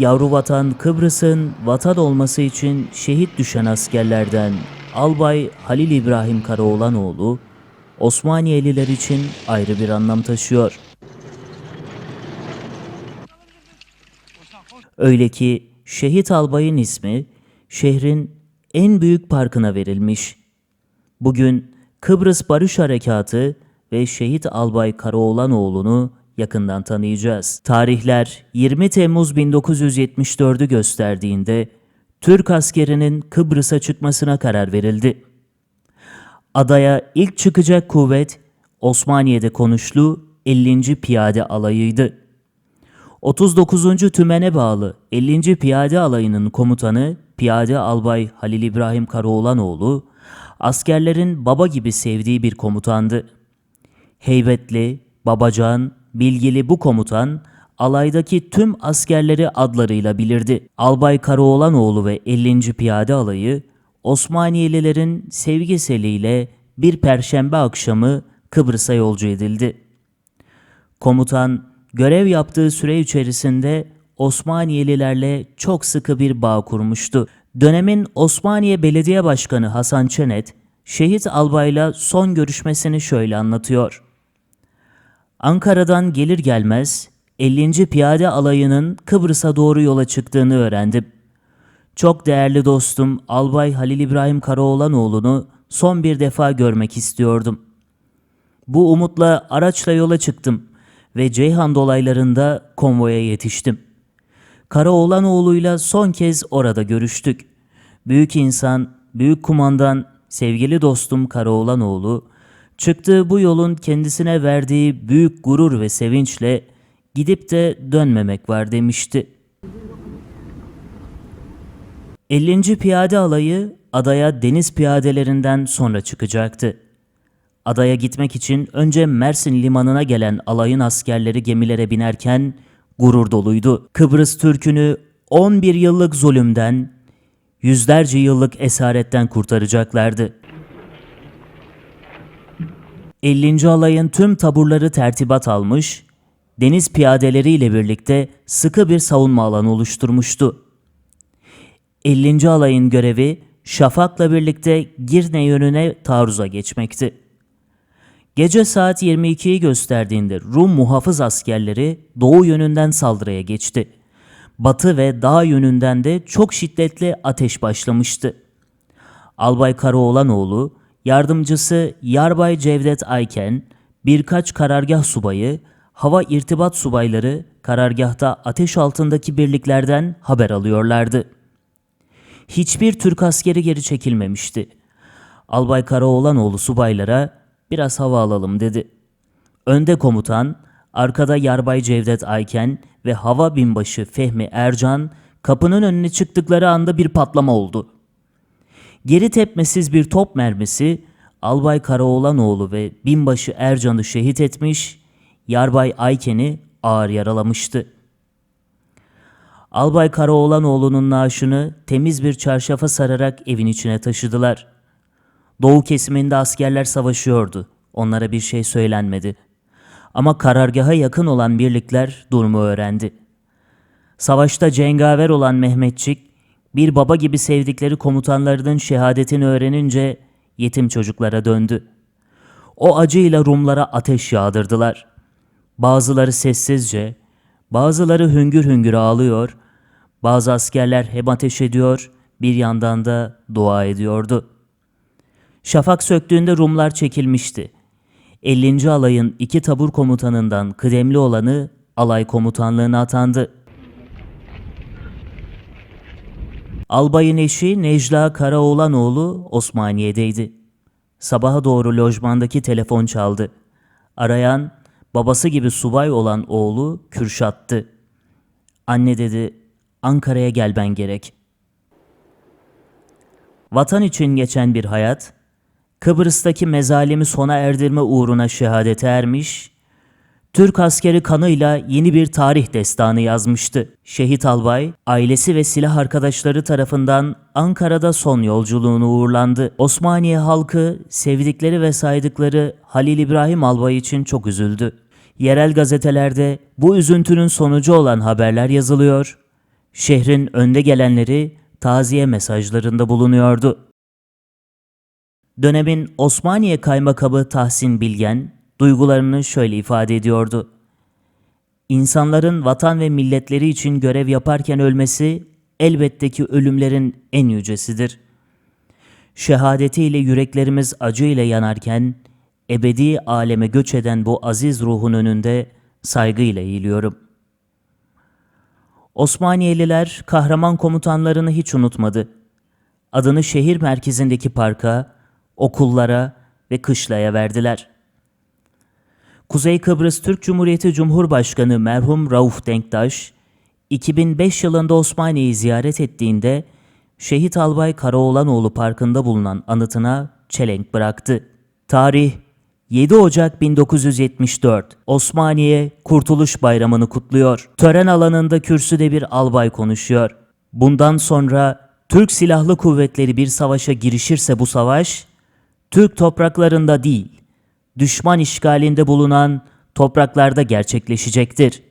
Yavru vatan Kıbrıs'ın vatan olması için şehit düşen askerlerden Albay Halil İbrahim Karaoğlanoğlu, Osmaniyeliler için ayrı bir anlam taşıyor. Öyle ki şehit albayın ismi şehrin en büyük parkına verilmiş. Bugün Kıbrıs Barış Harekatı ve şehit albay Karaoğlanoğlu'nu yakından tanıyacağız. Tarihler 20 Temmuz 1974'ü gösterdiğinde Türk askerinin Kıbrıs'a çıkmasına karar verildi. Adaya ilk çıkacak kuvvet Osmaniye'de konuşlu 50. Piyade Alayı'ydı. 39. Tümen'e bağlı 50. Piyade Alayı'nın komutanı Piyade Albay Halil İbrahim Karaoğlanoğlu, askerlerin baba gibi sevdiği bir komutandı. Heybetli, babacan, bilgili bu komutan, alaydaki tüm askerleri adlarıyla bilirdi. Albay Karaoğlanoğlu ve 50. Piyade Alayı, Osmaniyelilerin sevgi bir perşembe akşamı Kıbrıs'a yolcu edildi. Komutan görev yaptığı süre içerisinde Osmaniyelilerle çok sıkı bir bağ kurmuştu. Dönemin Osmaniye Belediye Başkanı Hasan Çenet, şehit albayla son görüşmesini şöyle anlatıyor. Ankara'dan gelir gelmez 50. Piyade Alayı'nın Kıbrıs'a doğru yola çıktığını öğrendim. Çok değerli dostum Albay Halil İbrahim Karaoğlanoğlu'nu son bir defa görmek istiyordum. Bu umutla araçla yola çıktım ve Ceyhan dolaylarında konvoya yetiştim. Karaoğlanoğlu'yla son kez orada görüştük. Büyük insan, büyük kumandan, sevgili dostum Karaoğlanoğlu, çıktığı bu yolun kendisine verdiği büyük gurur ve sevinçle gidip de dönmemek var demişti. 50. Piyade Alayı adaya deniz piyadelerinden sonra çıkacaktı. Adaya gitmek için önce Mersin limanına gelen alayın askerleri gemilere binerken gurur doluydu. Kıbrıs Türk'ünü 11 yıllık zulümden, yüzlerce yıllık esaretten kurtaracaklardı. 50. alayın tüm taburları tertibat almış, deniz piyadeleriyle birlikte sıkı bir savunma alanı oluşturmuştu. 50. alayın görevi Şafak'la birlikte Girne yönüne taarruza geçmekti. Gece saat 22'yi gösterdiğinde Rum muhafız askerleri doğu yönünden saldırıya geçti. Batı ve dağ yönünden de çok şiddetli ateş başlamıştı. Albay Karaoğlanoğlu, yardımcısı Yarbay Cevdet Ayken, birkaç karargah subayı, hava irtibat subayları karargahta ateş altındaki birliklerden haber alıyorlardı. Hiçbir Türk askeri geri çekilmemişti. Albay Karaoğlanoğlu subaylara biraz hava alalım dedi. Önde komutan, arkada Yarbay Cevdet Ayken ve hava binbaşı Fehmi Ercan kapının önüne çıktıkları anda bir patlama oldu. Geri tepmesiz bir top mermisi Albay Karaoğlanoğlu ve binbaşı Ercan'ı şehit etmiş, Yarbay Ayken'i ağır yaralamıştı. Albay Karaoğlanoğlu'nun naaşını temiz bir çarşafa sararak evin içine taşıdılar. Doğu kesiminde askerler savaşıyordu. Onlara bir şey söylenmedi. Ama karargaha yakın olan birlikler durumu öğrendi. Savaşta cengaver olan Mehmetçik, bir baba gibi sevdikleri komutanlarının şehadetini öğrenince yetim çocuklara döndü. O acıyla Rumlara ateş yağdırdılar. Bazıları sessizce, bazıları hüngür hüngür ağlıyor, bazı askerler hem ateş ediyor, bir yandan da dua ediyordu.'' Şafak söktüğünde Rumlar çekilmişti. 50. alayın iki tabur komutanından kıdemli olanı alay komutanlığına atandı. Albayın eşi Necla Karaoğlanoğlu Osmaniye'deydi. Sabaha doğru lojmandaki telefon çaldı. Arayan, babası gibi subay olan oğlu Kürşat'tı. Anne dedi, Ankara'ya gelmen gerek. Vatan için geçen bir hayat, Kıbrıs'taki mezalimi sona erdirme uğruna şehadete ermiş, Türk askeri kanıyla yeni bir tarih destanı yazmıştı. Şehit albay, ailesi ve silah arkadaşları tarafından Ankara'da son yolculuğunu uğurlandı. Osmaniye halkı sevdikleri ve saydıkları Halil İbrahim albay için çok üzüldü. Yerel gazetelerde bu üzüntünün sonucu olan haberler yazılıyor. Şehrin önde gelenleri taziye mesajlarında bulunuyordu. Dönemin Osmaniye Kaymakamı Tahsin Bilgen duygularını şöyle ifade ediyordu. İnsanların vatan ve milletleri için görev yaparken ölmesi elbette ki ölümlerin en yücesidir. Şehadetiyle yüreklerimiz acı ile yanarken ebedi aleme göç eden bu aziz ruhun önünde saygıyla eğiliyorum. Osmaniyeliler kahraman komutanlarını hiç unutmadı. Adını şehir merkezindeki parka, okullara ve kışlaya verdiler. Kuzey Kıbrıs Türk Cumhuriyeti Cumhurbaşkanı merhum Rauf Denktaş, 2005 yılında Osmaniye'yi ziyaret ettiğinde Şehit Albay Karaoğlanoğlu Parkı'nda bulunan anıtına çelenk bıraktı. Tarih 7 Ocak 1974. Osmaniye Kurtuluş Bayramı'nı kutluyor. Tören alanında kürsüde bir albay konuşuyor. Bundan sonra Türk Silahlı Kuvvetleri bir savaşa girişirse bu savaş Türk topraklarında değil, düşman işgalinde bulunan topraklarda gerçekleşecektir.